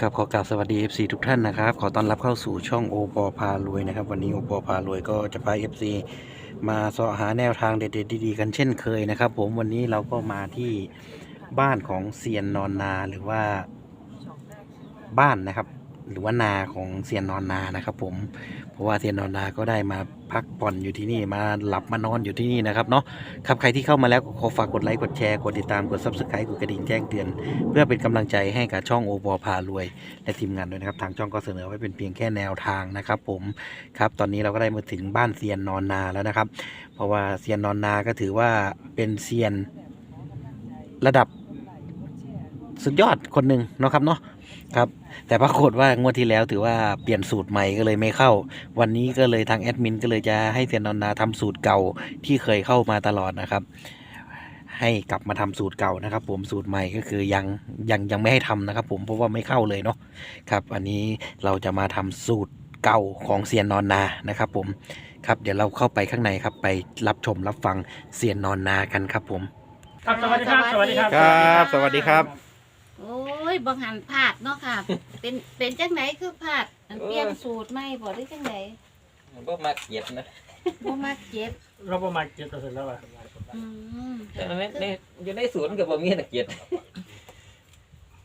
ครับขอกราบสวัสดี FC ทุกท่านนะครับ ขอต้อนรับเข้าสู่ช่องโอปอพารวยนะครับ วันนี้โอปอพารวยก็จะพา FC มาเสาะหาแนวทางเด็ดๆดีๆกันเช่นเคยนะครับ ผมวันนี้เราก็มาที่บ้านของเซียนนอนนาหรือว่าบ้านนะครับ หรือว่านาของเซียนนอนนานะครับผมเพราะว่าเซียนนอนนาก็ได้มาพักผ่อนอยู่ที่นี่มาหลับมานอนอยู่ที่นี่นะครับเนาะครับใครที่เข้ามาแล้วก็ขอฝากกดไลค์กดแชร์กดติดตามกด subscribe กดกระดิ่งแจ้งเตือน เพื่อเป็นกำลังใจให้กับช่องโอปอพารวย และทีมงานด้วยนะครับทางช่องก็เสนอไว้เป็นเพียงแค่แนวทางนะครับผมครับตอนนี้เราก็ได้มาถึงบ้านเซียนนอนนาแล้วนะครับ เพราะว่าเซียนนอนนาก็ถือว่าเป็นเซียนระดับสุดยอดคนหนึ่งเนาะครับเนาะ ครับ แต่ปรากฏว่างวดที่แล้วถือว่าเปลี่ยนสูตรใหม่ก็เลยไม่เข้า วันนี้ก็เลยทางแอดมินก็เลยจะให้เซียนนอนนาทำสูตรเก่าที่เคยเข้ามาตลอดนะครับ ให้กลับมาทำสูตรเก่านะครับ ผมสูตรใหม่ก็คือยังยังยังไม่ให้ทำนะครับ ผมเพราะว่าไม่เข้าเลยเนาะครับ อันนี้เราจะมาทำสูตรเก่าของเซียนนอนนานะครับ ผมครับ เดี๋ยวเราเข้าไปข้างในครับ ไปรับชมรับฟังเซียนนอนนากันครับผม ครับสวัสดีครับ สวัสดีครับ ครับสวัสดีครับ โอ้ ยบังหันพลาดเนาะค่ะ เป็นเป็นจังไหนคือพลาดอันเปลี่ยนสูตรไม่บอกได้จังไหนบ่มาเก็บนะบ่มาเก็บเราประมาณเจ็ดเปอร์เซ็นต์แล้วอะอืมแต่ในในอยู่ในสวนก็บ่มีนักเก็บ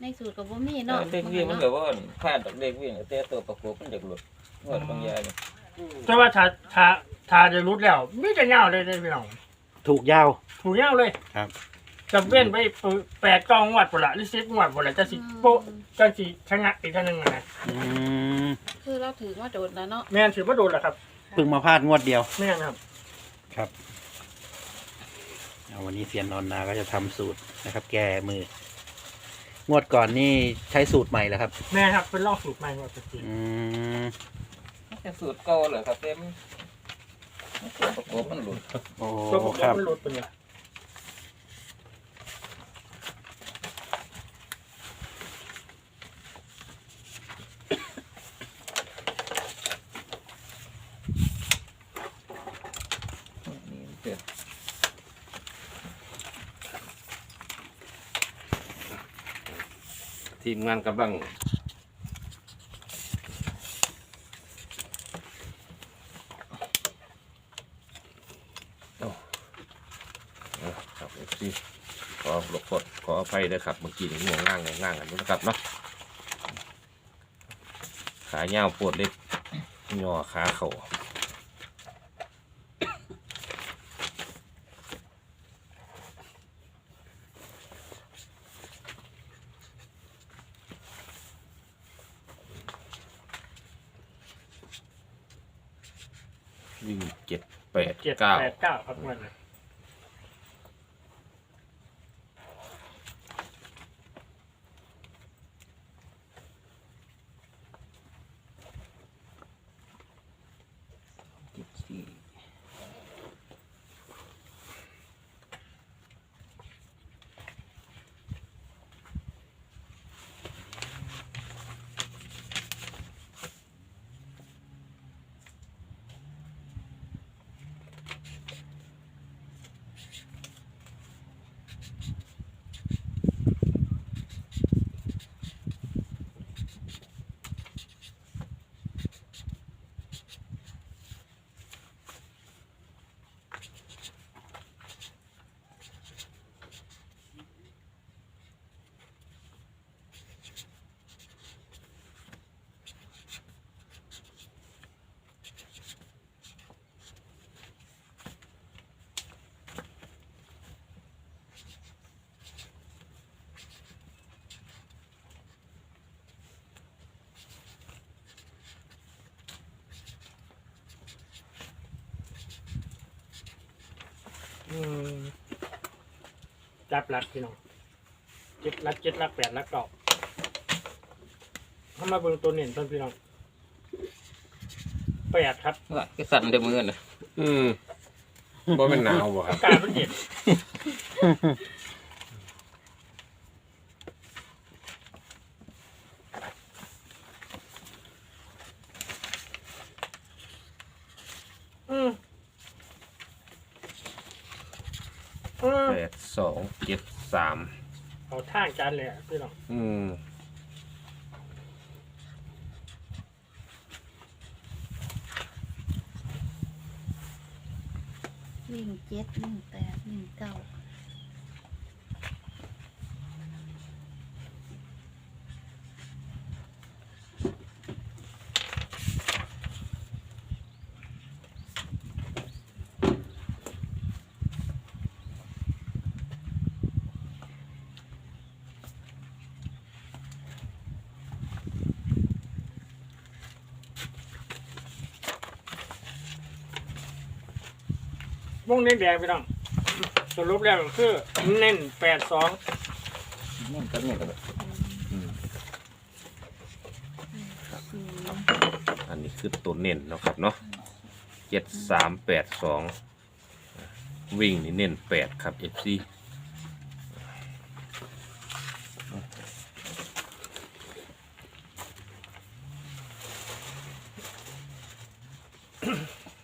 ในสูตรก็บ่มีเนาะเด็กวิ่งมันก็ว่าพลาดดอกเด็กวิ่งแต่ตัวประกบมันเด็กหลุดงวดบางอยางนี่แต่ว่าชาชาชาจะรุดแล้วไม่จะเงาเลยได้พี่น้องถูกยาว ถูกเงาเลยครับ จะเว้นไปแปดกองวัดหมดละหรือสิบงวดหมดละจะสิโปะจะสิชะงักอีกท่านหนึ่งนะอืมคือเราถือว่าโดนแล้วเนาะแม่นถือว่าโดนแหละครับเพิ่งมาพลาดงวดเดียว แม่นครับ ครับเอาวันนี้เซียนนอนนาก็จะทำสูตรนะครับ แก้มือ งวดก่อนนี่ใช้สูตรใหม่แล้วครับ แม่ครับเป็นลอกสูตรใหม่ว่าจริงอืมมันเป็นสูตรเก่าเหรอครับเต็มตัวประกบมันหลุดโอ้ตัวผมครับมันหลุดไปเนี่ย ทีมงานกำลังโอ้เอาครับเอฟซีขอหลบกดขออภัยด้ครับ เมื่อกี้นี่ง่วงง่างง่างกันนะครับเนาะขาเงาวปวดเล็กย่อขาเข่า วิ่งเจ็ดแปดเจ็ดเก้าแปดเก้าครับเงิน อืมจับรักพี่น้องเจ็ดรักเจ็ดรักแปดรักเก้าเข้ามาเบิ่งตัวเน่นต้นพี่น้องแปดครับว่าก็สั่นเด้อมือน่ะอืมบ่เป็นหนาวบ่ครับอากาศมันเย็น สองเจ็ดสามเอาท่างจานเลยพี่น้องอืมวิ่งเจ็ดหนึ่งแปดหนึ่งเก้า วงเน้นแดงพี่น้องสรุปแล้วก็คือเน้นแปดสองนี่ก็นี่ก็ได้อืมสี่อันนี้คือตัวเน้นเนาะครับเนาะเจ็ดสามแปดสองวิ่งนี่เน้นแปดครับ FC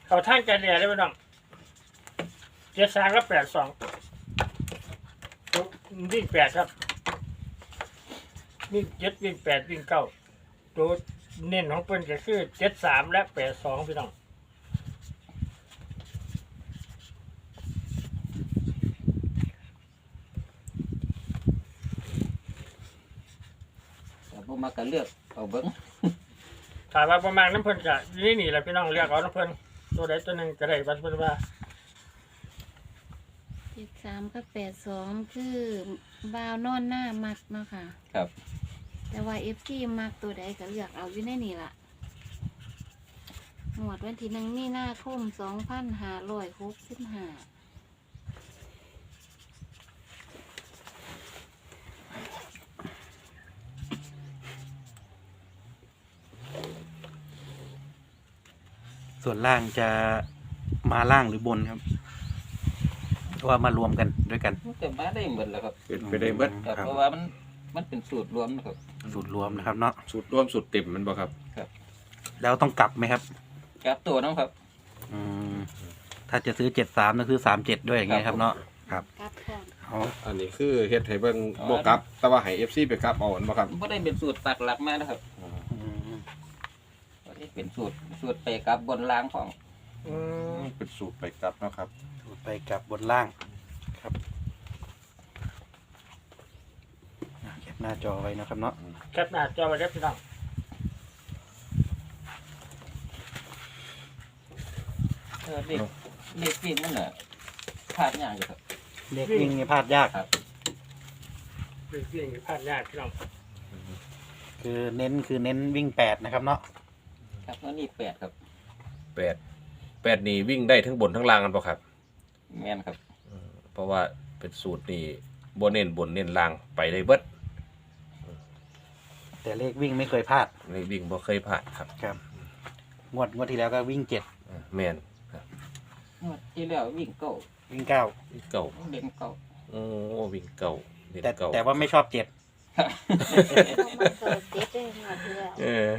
เขาท่านใจเรียได้พี่น้องเจ็ดสามกับแปดสองวิ่งแปดครับวิ่งเจ็ดวิ่งแปดวิ่งเก้าตัวเน้นของเพิ่นก็คือเจ็ดสามและแปดสองพี่น้องแต่พวกมาก็เลือกเอาเบิ้งถามว่าประมาณน้ำเพิ่นก็นี่นี่แหละพี่น้องเรียกเอาน้ำเพิ่นตัวใดตัวหนึ่งก็ได้บัดเพิ่นว่าเจ็ดสามกับแปดสองคือบาวนอนหน้ามักเนาะค่ะ ครับ แต่ว่าเอฟซีมักตัวใดก็เลือกเอาอยู่ในนี่ล่ะหมวดวันที่หนึ่งมีนาคมสองพันห้าร้อยหกสิบห้าส่วนล่างจะมาล่างหรือบนครับหรือ ว่ามารวมกันด้วยกันมันจะมาได้หมดแล้วครับเป็นไปได้เบิดครับ ครับ เพราะว่ามันมันเป็นสูตรรวมนะครับ สูตรรวมนะครับเนาะสุดร่วมสุดเต็มมันบ่ครับแล้วต้องกลับไหมครับกับตัวน้องครับ อืมถ้าจะซื้อเจ็ดสามก็คือสามเจ็ดด้วยอย่างเงี้ยครับเนาะครับกลับก่อนเอาอันนี้คือเฮ็ดให้เบิ่งอ๋อ บ่กลับ แต่ว่าให้ FC ไปกลับเอาอันบ่ครับไม่ได้เป็นสูตรปักหลักมานะครับอืมอันนี้เป็นสูตรสูตรไปกับบนล่างของอืมเป็นสูตรไปกลับนะครับสูตร ไปกลับบนล่างครับอะเก็บหน้าจอไว้นะครับเนาะแคปหน้าจอไว้ได้อพี่น้องเออเด็กเด็กวิ่งมันน่ะพลาดอย่างอยู่ครับเลขวิ่งนี่พลาดยากเรื่องที่พลาดยากพี่น้องคือเน้นคือเน้นวิ่งแปดนะครับเนาะครับแล้วนี่แปดครับแปดแปดนี่วิ่งได้ทั้งบนทั้งล่างกันป่ะครับ แม่นครับ เพราะว่าเป็นสูตรนี่บนเน้นบนเน้นล่างไปได้เบิดแต่เลขวิ่งไม่เคยพลาดในวิ่งบ่เคยผ่านครับ ครับ งวดงวดที่แล้วก็วิ่งเจ็ดอ่าแม่นครับงวดที่แล้ววิ่งเก้าวิ่งเก้าวิ่งเก่าเด่นเก้าโอ้วิ่งเก่าเน้นแต่เก่าแต่ว่าไม่ชอบเจ็ดต้องมาเกิดเจ็ดได้หมดแล้วเออ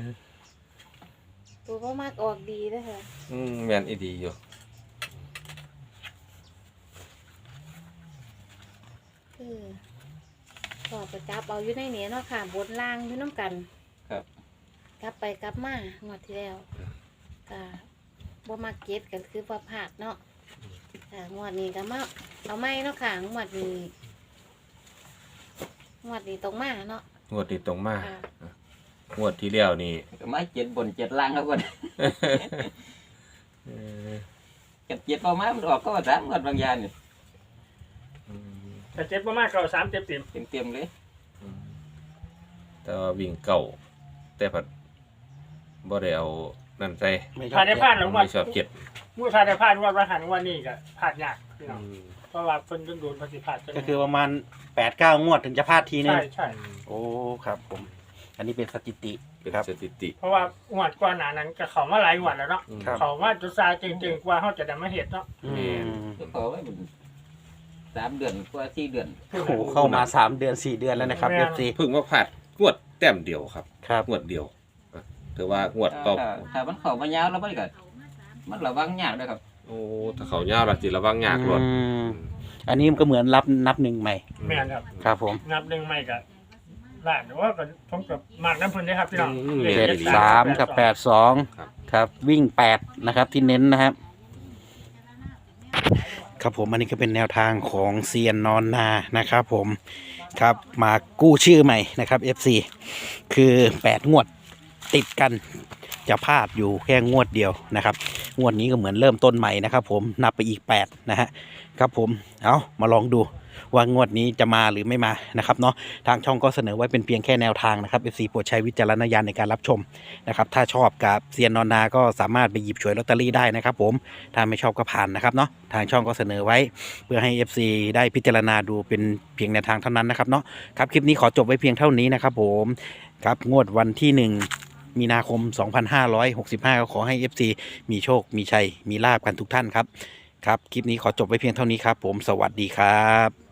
ตัวก็มากออกดีเลยค่ะอืมแม่นอีดีอยู่ คือพอประจับเอาอยู่ในนี้เนาะค่ะบนล่างอยู่น้ำกัน ครับกลับไปกลับมางวดที่แล้วก็บ่มาเก็ตกันคือว่าพลาดเนาะค่ะงวดนี้ก็มาเอาไม่เนาะค่ะงวดนี้งวดนี้ตรงมาเนาะงวดนี้ตรงมาค่ะงวดที่แล้วนี่ ก็ไม่เจ็ดบนเจ็ดล่างครับวันเออเจ็ดเจ็ดพอมามันออกก็ว่าสามงวดบางอยางนี่อืม แต่เจ็บประมาณเก้าสามเจ็บเต็มเต็มเต็มๆเลย แต่ว่าวิ่งเก่า แต่ผัดบ่ได้เอานั่นใส่ไม่ชอผ่าบนได้เจ็ดพลาดหรือว่าไม่ชอบเจ็ดเมื่อพลาดได้พลาดว่าประหารวันนี้ก็พลาดยากพี่น้องเพราะว่าเพิ่นโดนปฏิพลาดจนก็คือประมาณแปดเก้างวดถึงจะพลาดทีนึง ใช่ใช่โอ้ครับผม อันนี้เป็นสถิติ เป็นครับ สถิติเพราะว่างวดกว่าหนานั้นก็เขามาหลายงวดแล้วเนาะครับ เขาว่าจุดซาจริงๆกว่าเขาจะได้มาเห็ดเนาะ อืมก็ขอไว้เป็น สามเดือนกว่าสี่เดือนโอ้โหเข้ามาสามเดือนสี่เดือนแล้วนะครับเอฟซีเพิ่งมาผ่านงวดแต้มเดียวครับครับงวดเดียวอะถือว่างวดต่อถ้าถ้ามันเข้ามายาวแล้วมันก็มันระวังยากเลยครับโอ้ถ้าเขายาวละสิระวังยากรวดอืมอันนี้มันก็เหมือนรับนับหนึ่งใหม่แม่นครับ ครับผม นับหนึ่งไม่ก็ล้านหรือว่าก็ผมกับมากน้ำเพิ่นได้ครับพี่น้องอืมเลขเจ็ดจ็สามกับแปดสองครับ ครับ วิ่งแปดนะครับที่เน้นนะครับ ครับผมอันนี้ก็เป็นแนวทางของเซียนนอนนานะครับผมครับมากู้ชื่อใหม่นะครับ FC คือ8งวดติดกันจะพลาดอยู่แค่งวดเดียวนะครับ งวดนี้ก็เหมือนเริ่มต้นใหม่นะครับ ผมนับไปอีก8นะฮะครับผมเอามาลองดู ว่างวดนี้จะมาหรือไม่มานะครับเนาะทางช่องก็เสนอไว้เป็นเพียงแค่แนวทางนะครับ FC โปรดใช้วิจารณญาณในการรับชมนะครับถ้าชอบกับเซียนนอนนาก็สามารถไปหยิบฉวยลอตเตอรี่ได้นะครับผมถ้าไม่ชอบก็ผ่านนะครับเนาะทางช่องก็เสนอไว้เพื่อให้ FC ได้พิจารณาดูเป็นเพียงแนวทางเท่านั้นนะครับเนาะครับคลิปนี้ขอจบไว้เพียงเท่านี้นะครับผมครับงวดวันที่ 1 มีนาคม 2565 ก็ขอให้ FC มีโชค มีชัย มีลาบกันทุกท่านครับ ครับ คลิปนี้ขอจบไว้เพียงเท่านี้ครับผม สวัสดีครับ